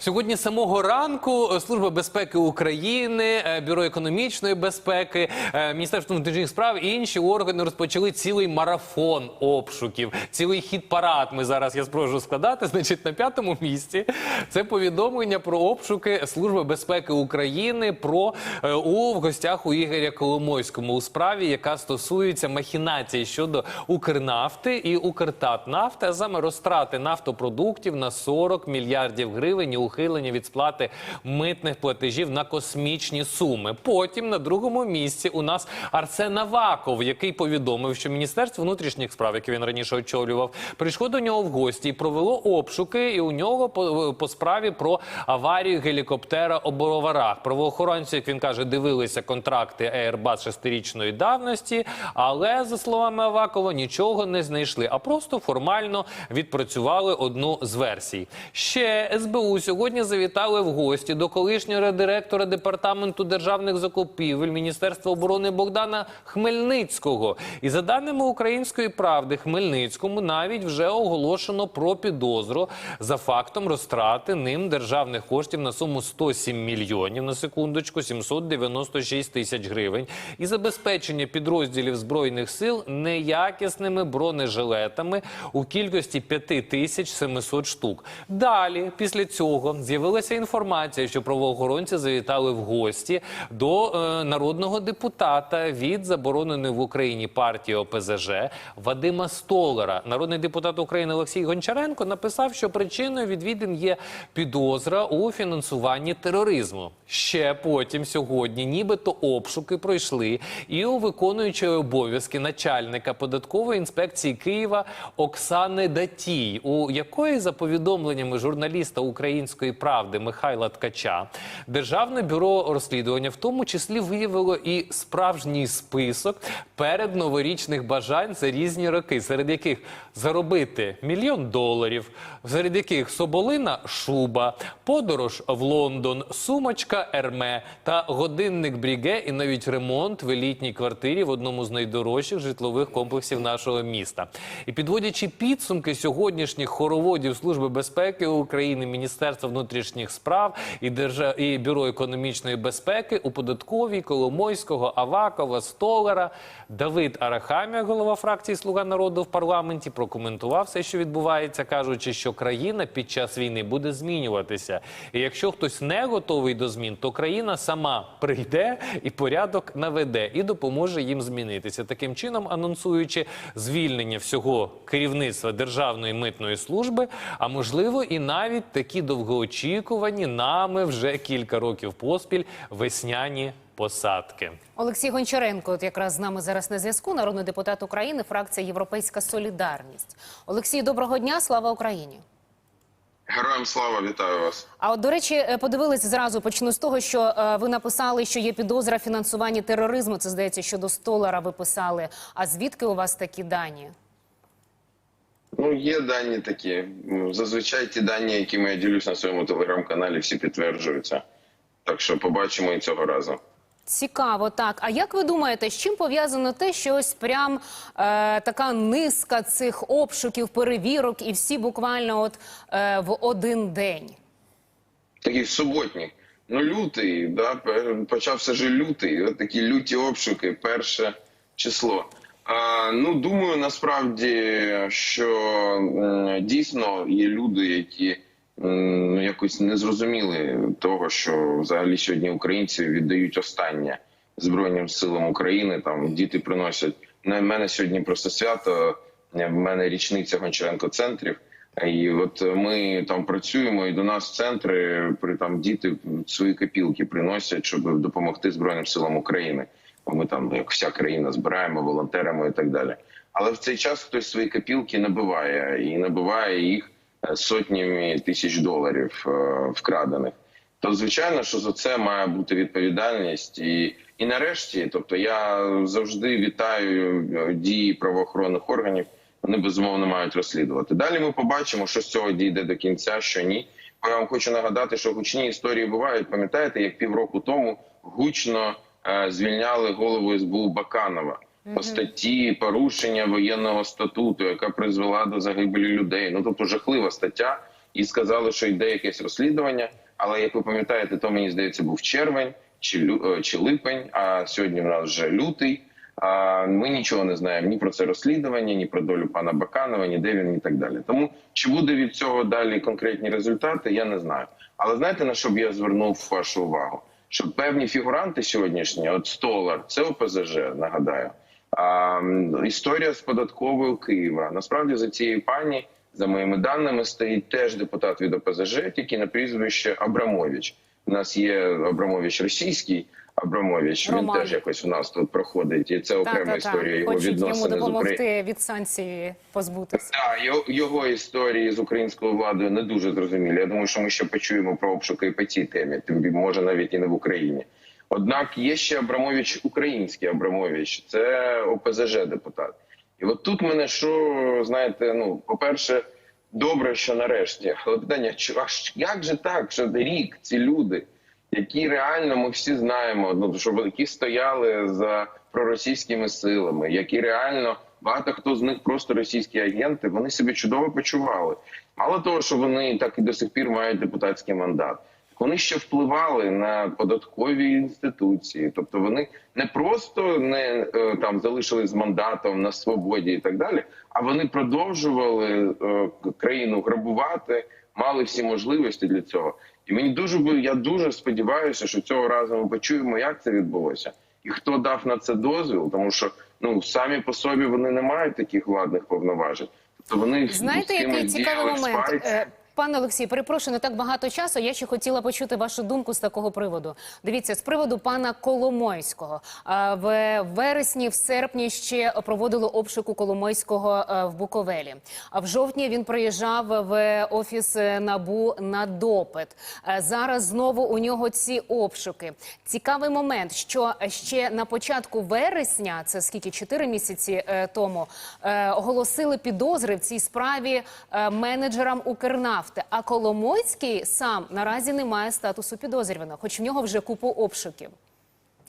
Сьогодні самого ранку е, Служба безпеки України, е, Бюро економічної безпеки, е, Міністерство внутрішніх справ і інші органи розпочали цілий марафон обшуків, цілий хід парад. Ми зараз я спрошу складати. Значить, на п'ятому місці це повідомлення про обшуки Служби безпеки України про у в гостях у Ігоря Коломойському у справі, яка стосується махінації щодо Укрнафти і Укртатнафти, а саме розтрати нафтопродуктів на 40 мільярдів гривень і ухилення від сплати митних платежів на космічні суми. Потім на другому місці у нас Арсен Аваков, який повідомив, що Міністерство внутрішніх справ, яке він раніше очолював, прийшло до нього в гості і провело обшуки. І у нього по, по справі про аварію гелікоптера у Бороварах. Правоохоронці, як він каже, дивилися контракти Airbus шестирічної давності, але за словами Авакова нічого не знайшли, а просто формально відпрацювали одну з версій. Ще СБУ сьогодні завітали в гості до колишнього директора департаменту державних закупівель Міністерства оборони Богдана Хмельницького. І за даними української правди, Хмельницькому навіть вже оголошено про підозру за фактом розтрати ним державних коштів на суму 107 мільйонів на секундочку, 796 тисяч гривень і забезпечення підрозділів збройних сил неякісними бронежилетами у кількості 5700 штук. Далі, після цього, з'явилася інформація, що правоохоронці завітали в гості до е, народного депутата від забороненої в Україні партії ОПЗЖ Вадима Столара. Народний депутат України Олексій Гончаренко написав, що причиною відвідин є підозра у фінансуванні тероризму. Ще потім сьогодні, нібито обшуки пройшли і у виконуючої обов'язки начальника податкової інспекції Києва Оксани Датій, у якої за повідомленнями журналіста Української правди Михайла Ткача Державне бюро розслідування в тому числі виявило і справжній список передноворічних бажань за різні роки, серед яких заробити мільйон доларів, серед яких Соболина шуба, подорож в Лондон, сумочка Ерме та годинник Бріге і навіть ремонт в елітній квартирі в одному з найдорожчих житлових комплексів нашого міста. І підводячи підсумки сьогоднішніх хороводів Служби безпеки України, Міністерства внутрішніх справ і Держа... і Бюро економічної безпеки у податковій Коломойського, Авакова, Столара, Давид Арахамія, голова фракції Слуга народу в парламенті, прокоментував все, що відбувається, кажучи, що країна під час війни буде змінюватися. І якщо хтось не готовий до змін, то країна сама прийде і порядок наведе і допоможе їм змінитися. Таким чином, анонсуючи звільнення всього керівництва Державної митної служби, а можливо і навіть такі довгоочікувані нами вже кілька років поспіль весняні посадки. Олексій Гончаренко, от якраз з нами зараз на зв'язку, народний депутат України, фракція Європейська Солідарність. Олексій, доброго дня, слава Україні. Героям слава, вітаю вас. А от до речі, е, подивились зразу. Почну з того, що е, ви написали, що є підозра в фінансуванні тероризму. Це здається, щодо столара ви писали. А звідки у вас такі дані? Ну, є дані такі. Ну, Зазвичай ті дані, якими я ділюсь на своєму телеграм-каналі, всі підтверджуються. Так що побачимо і цього разу. Цікаво, так. А як ви думаєте, з чим пов'язано те, що ось прям е, така низка цих обшуків, перевірок, і всі буквально от е, в один день? Такий суботник. Ну, лютий, да, почався же лютий. От такі люті обшуки, перше число. Ну, думаю, насправді, що дійсно є люди, які м, якось не зрозуміли того, що взагалі сьогодні українці віддають останнє Збройним силам України. Там діти приносять. На мене сьогодні просто свято. В мене річниця Гончаренко центрів. І от ми там працюємо, і до нас центри там діти свої копілки приносять, щоб допомогти Збройним силам України. Ми там, як вся країна, збираємо волонтерами і так далі. Але в цей час хтось свої копілки набиває і набиває їх е, сотнями тисяч доларів е, вкрадених. То звичайно, що за це має бути відповідальність, і і нарешті, тобто я завжди вітаю е, дії правоохоронних органів. Вони безумовно мають розслідувати. Далі ми побачимо, що з цього дійде до кінця, що ні. Я вам хочу нагадати, що гучні історії бувають. Пам'ятаєте, як півроку тому гучно звільняли голову СБУ Баканова по статті порушення воєнного статуту, яка призвела до загибелі людей. Ну тобто жахлива стаття. і сказали, що йде якесь розслідування. Але як ви пам'ятаєте, то мені здається був червень чи е, чи липень. А сьогодні в нас вже лютий. А ми нічого не знаємо ні про це розслідування, ні про долю пана Баканова, ні де він і так далі. Тому чи буде від цього далі конкретні результати, я не знаю. Але знаєте на що б я звернув вашу увагу? Що певні фігуранти сьогоднішні, от Столар, це ОПЗЖ, нагадаю. А, історія з податковою Києва. Насправді за цією пані, за моїми даними, стоїть теж депутат від ОПЗЖ, тільки на прізвище Абрамович. У нас є Абрамович російський. Абрамович Роман. він теж якось у нас тут проходить, і це окрема Так, так, історія так. його Хочуть йому відносини з Україною. від санкцій позбутися. Так, його, його історії з українською владою не дуже зрозумілі. Я думаю, що ми ще почуємо про обшуки і по цій темі, тим може навіть і не в Україні. Однак є ще Абрамович, український Абрамович, це ОПЗЖ депутат. І от тут мене що знаєте, ну по-перше, добре, що нарешті, але питання: чу- а як же так, що рік ці люди, які реально ми всі знаємо, ну що які стояли за проросійськими силами, які реально багато хто з них просто російські агенти, вони себе чудово почували. Мало того, що вони так і до сих пір мають депутатський мандат. Вони ще впливали на податкові інституції, тобто вони не просто не е, там залишились з мандатом на свободі і так далі, а вони продовжували е, країну грабувати, мали всі можливості для цього. І мені дуже я дуже сподіваюся, що цього разу ми почуємо, як це відбулося, і хто дав на це дозвіл, тому що ну самі по собі вони не мають таких владних повноважень. Тобто вони Знаєте, який цікавий момент? спайці. Е, Пане Олексій, перепрошую, не так багато часу. Я ще хотіла почути вашу думку з такого приводу. Дивіться, з приводу пана Коломойського. А, В вересні, в серпні ще проводили обшук у Коломойського е, в Буковелі. А в жовтні він приїжджав в офіс е, НАБУ на допит. Е, Зараз знову у нього ці обшуки. Цікавий момент, що ще на початку вересня, це скільки 4 місяці е, тому, е, оголосили підозри в цій справі е, менеджерам Укрнафти. А Коломойський сам наразі не має статусу підозрюваного, хоч в нього вже купу обшуків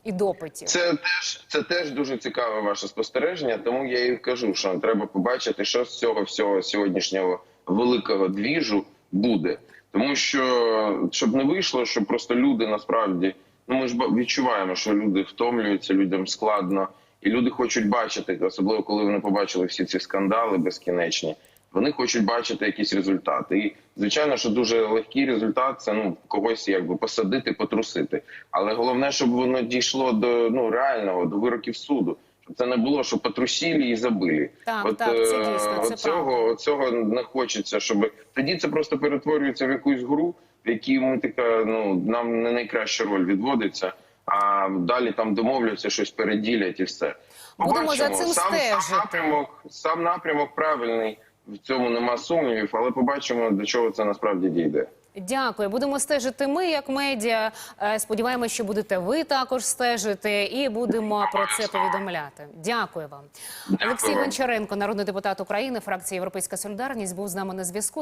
і допитів. Це теж це теж дуже цікаве ваше спостереження. Тому я і кажу, що треба побачити, що з цього всього сьогоднішнього великого двіжу буде. Тому що щоб не вийшло, що просто люди насправді ну ми ж відчуваємо, що люди втомлюються, людям складно, і люди хочуть бачити, особливо коли вони побачили всі ці скандали безкінечні. Вони хочуть бачити якісь результати. І звичайно, що дуже легкий результат це ну когось якби посадити, потрусити. Але головне, щоб воно дійшло до ну реального, до вироків суду. Щоб це не було, що потрусили і забили. Так, так, це е, дійсно, це цього, цього не хочеться, щоб тоді це просто перетворюється в якусь гру, в якій ми така ну нам не найкраща роль відводиться. А далі там домовляться, щось переділять і все. Будемо за цим сам, стежити. Сам напрямок, сам напрямок правильний. В цьому нема сумнівів, але побачимо, до чого це насправді дійде. Дякую. Будемо стежити ми, як медіа. Е, Сподіваємося, що будете ви також стежити, і будемо про це повідомляти. Дякую вам, Олексій вам. Гончаренко, народний депутат України, фракція Європейська Солідарність, був з нами на зв'язку.